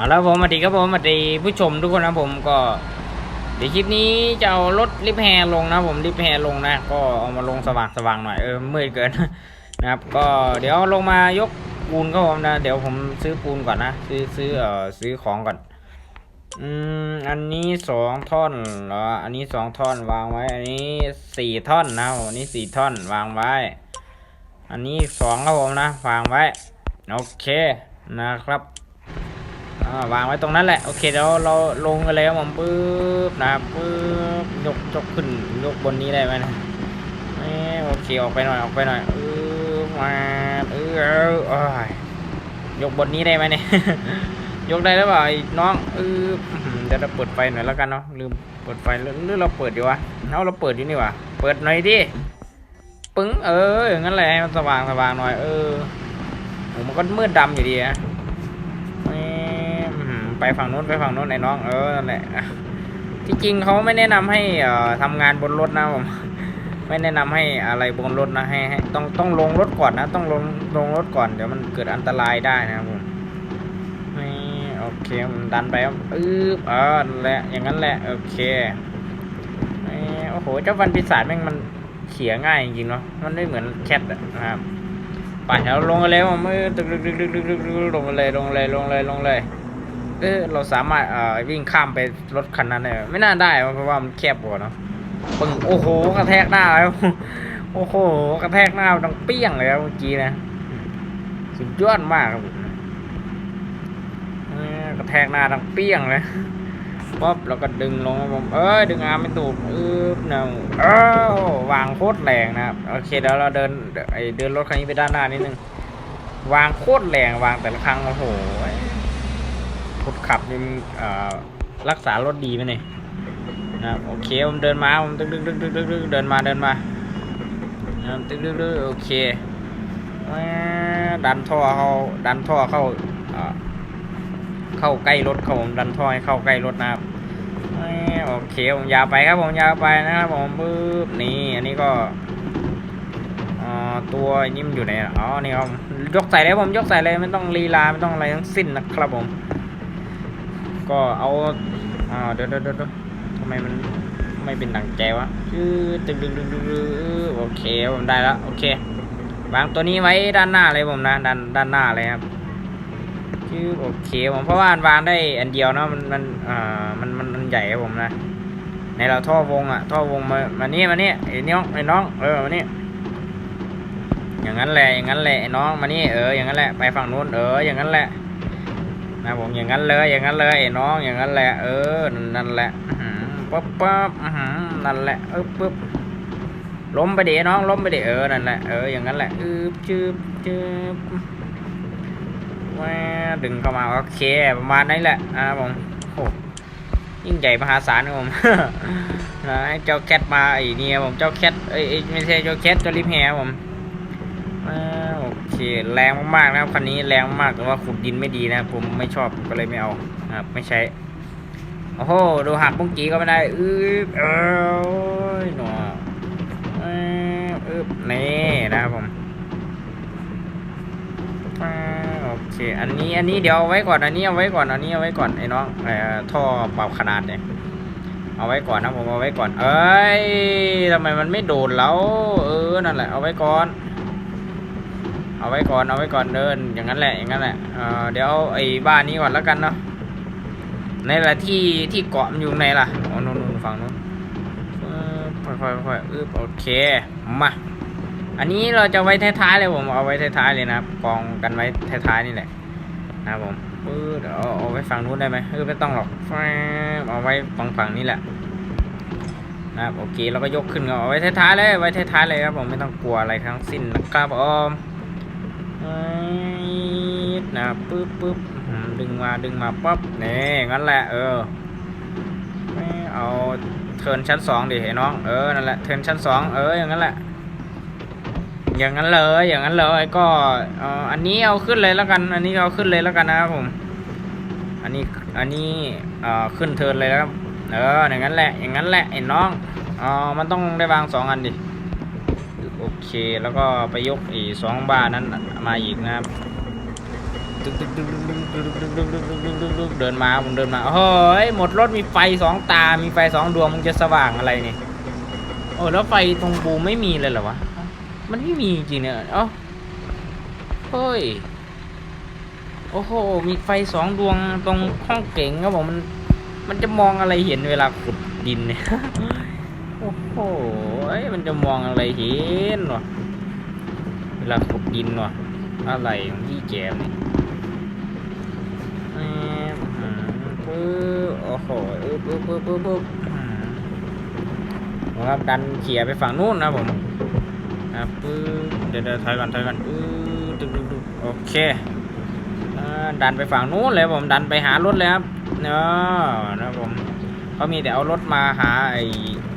เอาแล้วผมสวัสดีครับผมสวัสดีผู้ชมทุกคนนะผมก็เดี๋ยวคลิปนี้จะเอารถลิฟแฮร์ลงนะผมลิฟแฮร์ลงนะ ก็เอามาลงสว่างสว่างหน่อยเออมืดเกินนะครับ ก็เดี๋ยวลงมายกปูนครับผมนะ เดี๋ยวผมซื้อปูนก่อนนะ ซื้อซื้อเอ่อซื้อของก่อนอืมอันนี้สองท่อนเหรออันนี้สองท่อนวางไว้ อันนี้สี่ท่อนนะผมอันนี้สี่ท่อนวางไว้ อันนี้สองครับผมนะวางไว้โอเคนะครับ วางไว้ตรงนั้นแหละ โอเคเดี๋ยวเราลงกันเลยครับผมปึ๊บนะปึ๊บยกยกขึ้นยกบนนี้ได้ไหมนะโอเคออกไปหน่อยออกไปหน่อยเออมาเออเออยยกบนนี้ได้ไหมเนี่ยยกได้หรือเปล่าไอ้น้องเออเดี๋ยวเราเปิดไฟหน่อยแล้วกันเนาะลืมเปิดไฟหรือหรือเราเปิดอยู่วะเอาเราเปิดอยู่นี่วะเปิดหน่อยดิปึ้งเอออย่างนั้นแหละมันสว่างสว่างหน่อยเออมันก็มืดดำอยู่ดีอะ ไปฝั่งนู้นไปฝั่งนู้นไอ้น้องเออนั่นแหละที่จริงเขาไม่แนะนำให้เอ่อทำงานบนรถนะผมไม่แนะนำให้อะไรบนรถนะให้ให้ต้องต้องลงรถก่อนนะ ต้องลงลงรถก่อนเดี๋ยวมันเกิดอันตรายได้นะครับผมนี่โอเคมันดันไปเอึ๊บเออนั่นแหละอย่างนั้นแหละโอเคโอ้โหเจ้าฟันปีศาจแม่งมันเขี่ยง่ายจริงเนาะมันไม่เหมือนแคทนะครับไปเราลงเลยผมเออดึกดึกดึกดึกดึกดึกดึกลงเลยลงเลยลงเลยลงเลย เออเราสามารถเอ่อวิ่งข้ามไปรถคันนั้นได้ไหมไม่น่าได้เพราะว่ามันแคบกว่าเนาะปึ้งโอ้โหกระแทกหน้าแล้วโอ้โหกระแทกหน้าดังเปี้ยงเลยครับเมื่อกี้นะสุดยอดมากครับกระแทกหน้าดังเปี้ยงเลยป๊บแล้วก็ดึงลงผมเอ้ยดึงอาร์มไม่ถูกอึ๊บหนึ่งเอ้าวางโคตรแรงนะครับโอเคเดี๋ยวเราเดินไอเดินรถคันนี้ไปด้านหน้านิดนึงวางโคตรแรงวางแต่ละครั้งโอ้โห ขับนี่มันรักษารถดีไหมเนี่ยนะครับโอเคผมเดินมาผมตึ๊กตึ๊กตึ๊กตึ๊กตึ๊กตึ๊กเดินมาเดินมาตึ๊กตึ๊กตึ๊กโอเคดันท่อเข้าดันท่อเข้าเข้าใกล้รถครับผมดันท่อให้เข้าใกล้รถนะครับโอเคผมยาวไปครับผมยาวไปนะครับผมปึ๊บนี่อันนี้ก็ตัวนิ่มนอยู่ไหนอะอ๋อนี่ครับยกใส่เลยผมยกใส่เลยไม่ต้องลีลาไม่ต้องอะไรทั้งสิ้นนะครับผม ก็เอาอ่าเดี๋ยวเดี๋ยวเดี๋ยวทำไมมันไม่เป็นดังใจวะยืดดึงดึงดึงดึงดึงโอเคผมได้แล้ว โอเควางตัวนี้ไว้ด้านหน้าเลยผมนะด้านด้านหน้าเลยครับชื่อโอเคผมเพราะว่าวางได้อันเดียวเนาะมันมันอ่ามันมันมันใหญ่ครับผมนะในเราท่อวงอะท่อวงมามานี่มานี่ไอ้น้องไอ้น้องเออมานี่อย่างนั้นแหละอย่างนั้นแหละไอ้น้องมานี่เอออย่างนั้นแหละไปฝั่งนู้นเอออย่างนั้นแหละ นะผมอย่างนั้นเลยอย่างนั้นเลยไอ้น้องอย่างนั้นแหละเออนั่นแหละอื้อปั๊บปั๊บอื้อหือนั่นแหละเออปึ๊บล้มไปดิไอ้น้องล้มไปดิเออนั่นแหละเอออย่างนั้นแหละอึบจืบจืบแม่ดึงเข้ามาโอเคประมาณนี้แหละอ่าผมโอ้ยิ่งใหญ่มหาศาลครับผมนะให้เจ้าแคทมาไอ้เนี่ยผมเจ้าแคทเอ้ยไม่ใช่เจ้าแคทเจ้าลิฟแฮผม เคแรงมากๆนะครับคันนี้แรงมากแต่ว่าขุดดินไม่ดีนะผมไม่ชอบก็เลยไม่เอาครับไม่ใช้โอ้โหดูหักปุ้งกี้ก็ไม่ได้อื้อเอ้ยหนออ้ยอึบนี่นะครับผมโอเค อันนี้อันนี้เดี๋ยวเอาไว้ก่อนอันนี้เอาไว้ก่อนอันนี้เอาไว้ก่อนไอ้น้องไอ้ท่อปรับขนาดเนี่ยเอาไว้ก่อนนะผมเอาไว้ก่อน เอ้ยทำไมมันไม่โดดแล้ว เออนั่นแหละเอาไว้ก่อน เอาไว้ก่อนเอาไว้ก่อนเดินอย่างนั้นแหละอย่างนั้นแหละเเดี๋ยวไอ้บ้านนี้ก่อนแล้วกันเนาะในละที่ที่เกาะมันอยู่ไหนล่ะอ๋อนู่นนู่นฝั่งนู้นค่อยค่อยค่อยๆอึบโอเคมาอันนี้เราจะไว้ท้ายๆเลยผมเอาไว้ท้ายๆเลยนะครับกองกันไว้ท้ายๆนี่แหละนะครับผมปื๊ดเอาเอาไว้ฝั่งนู้นได้ไหมเออไม่ต้องหรอกเอาไว้ฝั่งฝั่งนี้แหละนะครับโอเคเราก็ยกขึ้นเอาไว้ท้ายๆเลยไว้ท้ายๆเลยครับผมไม่ต้องกลัวอะไรทั้งสิ้นนะครับผม นะปึ๊บปึ๊บดึงมาดึงมาปั๊บนี่งั้นแหละเออไม่เอาเทินชั้นสองดิไอ้น้องเออนั่นแหละเทินชั้นสองเอออย่างนั้นแหละ อย่างนั้นเลยอย่างนั้นเลยก็เอออันนี้เอาขึ้นเลยแล้วกัน อันนี้เอาขึ้นเลยแล้วกันนะครับผมอันนี้อันนี้เอ่อขึ้นเทินเลยแล้วเอออย่างนั้นแหละอย่างนั้นแหละไอ้น้องอ๋อมันต้องได้วางสองอันดิโอเคแล้วก็ไปยกอีสองบ้านนั้นมาอีกนะครับ เดินมาผมเดินมาเฮ้ยหมดรถมีไฟสองตา มีไฟสองดวงมึงจะสว่างอะไรเนี่ยโอ้แล้วไฟตรงบูไม่มีเลยเหรอวะ มันไม่มีจริงเนี่ยเอ้าเฮ้ย โอ้โห มีไฟสองดวงตรงห้องเก๋งครับผมมัน มันจะมองอะไรเห็นเวลาขุดดินเนี่ย โอ้โห มันจะมองอะไรเห็นวะ เวลาขุดดินวะ อะไรของพี่แกมเนี่ย มอืมปึ๊บโอ้โหปึ๊บปึ๊บปึ๊บปึ๊บปึ๊บอืมเอาครับดันเขี่ยไปฝั่งนู้นนะผมอะปึ๊บเดี๋ยวเดี๋ยวถอยก่อนถอยก่อนปึ๊บดึ๊บดึ๊บดึ๊บโอเคดันไปฝั่งนู้นเลยผมดันไปหารถเลยครับเนาะนะผมเขามีแต่เอารถมาหาไอ้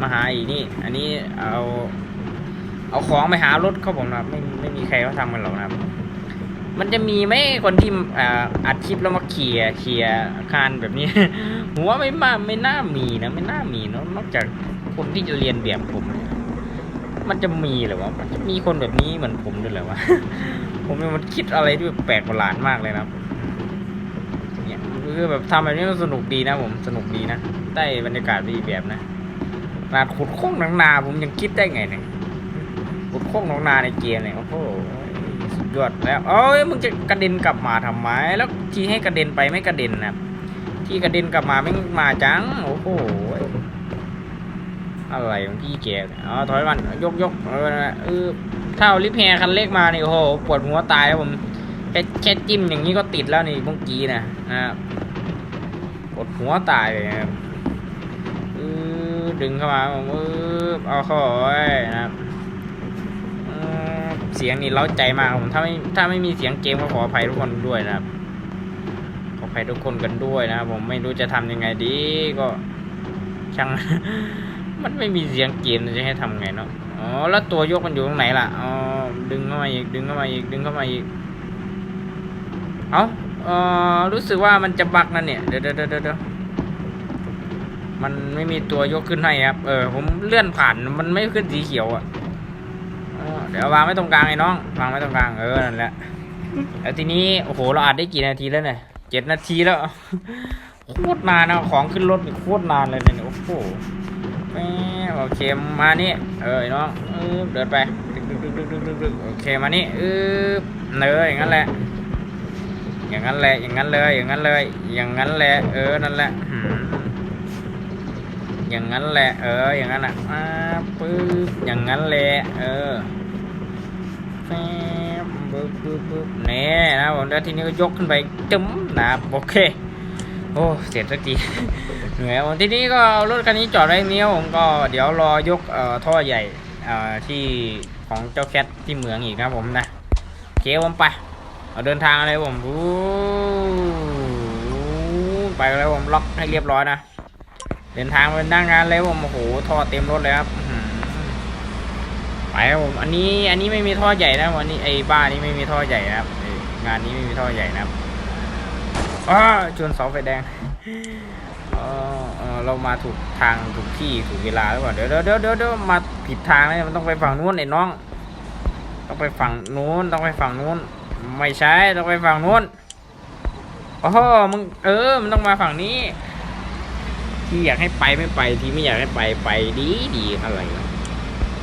มาหาไอ้นี่ อันนี้เอา เอาของไปหารถเขาผมนะครับไม่ไม่มีใครเขาทำกันหรอกนะครับ มันจะมีไหมคนที่อ่าอัดคลิปแล้วมาเขี่ยเขี่ยอาคารแบบนี้ผมว่าไม่มาไม่น่ามีนะไม่น่ามีเนอะนอกจากคนที่จะเรียนแบบผมเนี่ยมันจะมีเหรือวะมันจะมีคนแบบนี้เหมือนผมด้วยเหรอวะผมเนี่ยมันคิดอะไรที่แปลกประหลาดมากเลยนะครับเนี่ยคือแบบทำแบบนี้มันสนุกดีนะ ผมสนุกดีนะได้บรรยากาศดีแบบนะขนาดขุดโค้งหนังนา ผมยังคิดได้ไงเนี่ยขุดโค้งหนังนาในเกมเนี่ยโอ้โหสุด ยอดแล้วเอ้ยมึงจะกระเด็นกลับมาทำไม แล้วที่ให้กระเด็นไปไม่กระเด็นนะที่กระเด็นกลับมาไม่มาจังโอ้โหอะไรของพี่แกอ๋อถอยมันยกยกเออเออถ้าเอาลิฟแฮร์คันเล็กมานี่โอ้โหปวดหัวตายแล้วผมแค่แค่จิ้มอย่างนี้ก็ติดแล้วนี่เมื่อกี้นะนะครับกดหัวตายเลยนะครับอือดึงเข้ามาผมอือเอาเข้าไว้นะครับ เสียงนี่เล้าใจมากครับผมถ้าไม่ถ้าไม่มีเสียงเกมก็ขออภัยทุกคนด้วยนะครับ ขออภัยทุกคนกันด้วยนะครับผมไม่รู้จะทำยังไงดีก็ช่างมันไม่มีเสียงเกมจะให้ทำไงเนาะอ๋อแล้วตัวยกมันอยู่ตรงไหนล่ะอ๋อดึงเข้ามาอีกดึงเข้ามาอีกดึงเข้ามาอีกเอาเออรู้สึกว่ามันจะบักนั่นเนี่ยเดี๋ยวเดี๋ยวเดี๋ยวเดี๋ยวมันไม่มีตัวยกขึ้นให้ครับ เออ ผมเลื่อนผ่านมันไม่ขึ้นสีเขียวอะ เดี๋ยววางไว้ตรงกลางไอ้น้อง วางไว้ตรงกลาง เออ นั่นแหละ แล้วทีนี้ โอ้โห เราอัดได้กี่นาทีแล้วเนี่ยเจ็ดนาทีแล้ว โคตรนานนะของขึ้นรถโคตรนานเลยเนี่ย โอ้โหแม่โอเค มานี่ เออไอ้น้องเออเดินไปดึกดึกดึกดึกดึกดึกดึกโอเค มานี่เออเนยอย่างนั้นแหละ อย่างนั้นแหละ อย่างนั้นเลย อย่างนั้นเลย อย่างนั้นแหละ เออ นั่นแหละอย่างนั้นแหละ เออ อย่างนั้นอะปึ๊บอย่างนั้นแหละ เออ ฟบปึ๊บปึ๊บปึ๊บแน่นะผมแล้วทีนี้ก็ยกขึ้นไปจุ๊มนะครับโอเคโอ้เสร็จสักทีเหนื่อยผมทีนี้ก็เอารถคันนี้จอดไว้ตรงนี้ผมก็เดี๋ยวรอยกเอ่อท่อใหญ่เอ่อที่ของเจ้าแคทที่เหมืองอีกนะครับผมนะเคผมไปเอาเดินทางอะไรผมอู้ไปแล้วผมล็อกให้เรียบร้อยนะเดินทางไปหน้างานเลยผมโอ้โหท่อเต็มรถเลยครับ ไปครับผมอันนี้อันนี้ไม่มีท่อใหญ่นะวันนี้ไอ้บ้านนี้ไม่มีท่อใหญ่นะครับงานนี้ไม่มีท่อใหญ่นะครับอ้าชนเสาไฟแดงเออเออเรามาถูกทางถูกที่ถูกเวลาหรือเปล่าเดี๋ยวเดี๋ยวเดี๋ยวเดี๋ยวเดี๋ยวมาผิดทางเลยมันต้องไปฝั่งนู้นไอ้น้อง ต้องไปฝั่งนู้นต้องไปฝั่งนู้น ไม่ใช่ต้องไปฝั่งนู้นโอ้โหมึงเออ มันต้องมาฝั่งนี้ ที่อยากให้ไปไม่ไปที่ไม่อยากให้ไปไปดีดีอะไรวะ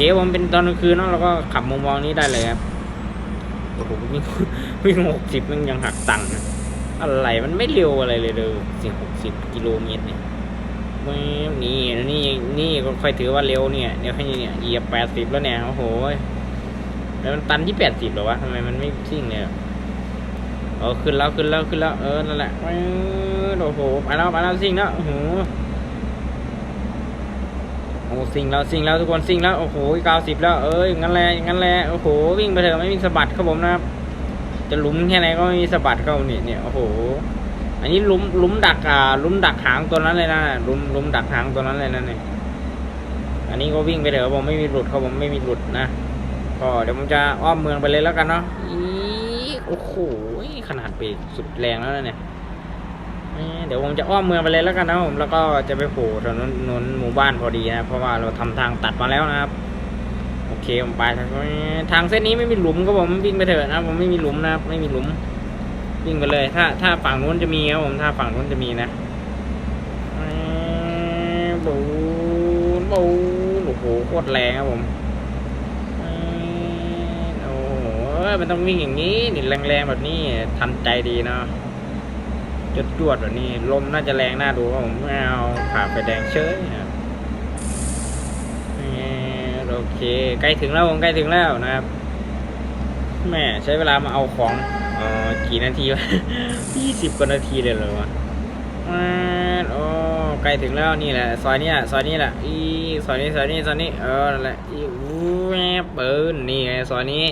เจ๊ผมเป็นตอนกลางคืนเนาะเราก็ขับมุมมองนี้ได้เลยครับโอ้โหวิ่งวิ่งหกสิบมันยังหักตังค์นะอะไรมันไม่เร็วอะไรเลยเลยสิหกสิบกิโลเมตรเนี่ยนี่นี่นี่ก็ค่อยถือว่าเร็วเนี่ยเดี๋ยวให้เนี่ยเหยียบแปดสิบแล้วเนี่ยโอ้โหแล้วมันตันที่แปดสิบหรอวะทำไมมันไม่ซิ่งเนี่ยเออขึ้นแล้วขึ้นแล้วขึ้นแล้วเออนั่นแหละโอ้โหไปแล้วไปแล้วซิ่งแล้วโอ้โห โอ้ซิ่งแล้วซิ่งแล้วทุกคนซิ่งแล้วโอ้โหเก้าสิบแล้วเอ้ยอย่างนั้นแหละอย่างนั้นแหละโอ้โหวิ่งไปเถอะไม่มีสะบัดครับผมนะครับจะลุมแค่ไหนก็ไม่มีสะบัดเขาเนี่ยเนี่ยโอ้โห อันนี้ลุมลุมดักอ่าลุมดักหางตัวนั้นเลยนะลุมลุมดักหางตัวนั้นเลยนะเนี่ยอันนี้ก็วิ่งไปเถอะผมไม่มีหลุดครับผมไม่มีหลุดนะก็เดี๋ยวผมจะอ้อมเมืองไปเลยแล้วกันเนาะอีโอ้โหขนาดเบรกสุดแรงแล้วนะเนี่ย เอ้ยเดี๋ยวผมจะอ้อมเมืองไปเลยแล้วกันนะผมแล้วก็จะไปโผล่ถนนนนหมู่บ้านพอดีนะเพราะว่าเราทำทางตัดมาแล้วนะครับ โอเคผมไปทางทางเส้นนี้ไม่มีหลุมก็ผมวิ่งไปเถอะนะผมไม่มีหลุมนะครับไม่มีหลุมวิ่งไปเลย ถ้าถ้าฝั่งนู้นจะมีครับผมถ้าฝั่งนู้นจะมีนะบูนบูนโอ้โหโคตรแรงครับผมโอ้โหมันต้องวิ่งอย่างนี้นี่แรงๆแบบนี้ทันใจดีเนาะ จดจวดแบบนี้ ลมน่าจะแรงน่าดูครับผมไม่เอาผ่าไฟแดงเฉยนะโอเคใกล้ถึงแล้วผมใกล้ถึงแล้วนะครับแม่ใช้เวลามาเอาของเออกี่นาทีวะยี่สิบกว่านาทีเลยเหรอวะโอ้ใกล้ถึงแล้วนี่แหละซอยนี้ยซอยนี้แหละอีซอยนี้ซอยนี้ซอยนี้เออนั่นแหละอีอู้แม่เปิดนี่ไงซอยนี้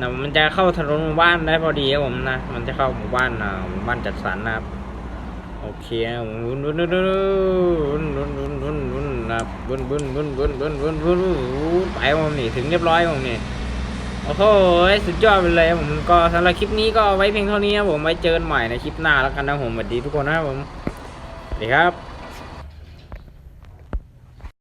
นะมันจะเข้าถนนหมู่บ้านได้พอดีครับผมนะ มันจะเข้าหมู่บ้านนะหมู่บ้านจัดสรรนะครับ โอเคนะวุ้นวุ้นวุ้นวุ้นวุ้นวุ้นวุ้นวุ้นนะบวุ้นวุ้นวุ้นวุ้นวุ้นวุ้นวุ้นวุ้นไปผมนี่ถึงเรียบร้อยผมนี่โอ้โหสุดยอดไปเลยผมก็สำหรับคลิปนี้ก็ไว้เพียงเท่านี้ครับผมไว้เจอกันใหม่ในคลิปหน้าแล้วกันนะผมสวัสดีทุกคนนะครับผมสวัสดีครับ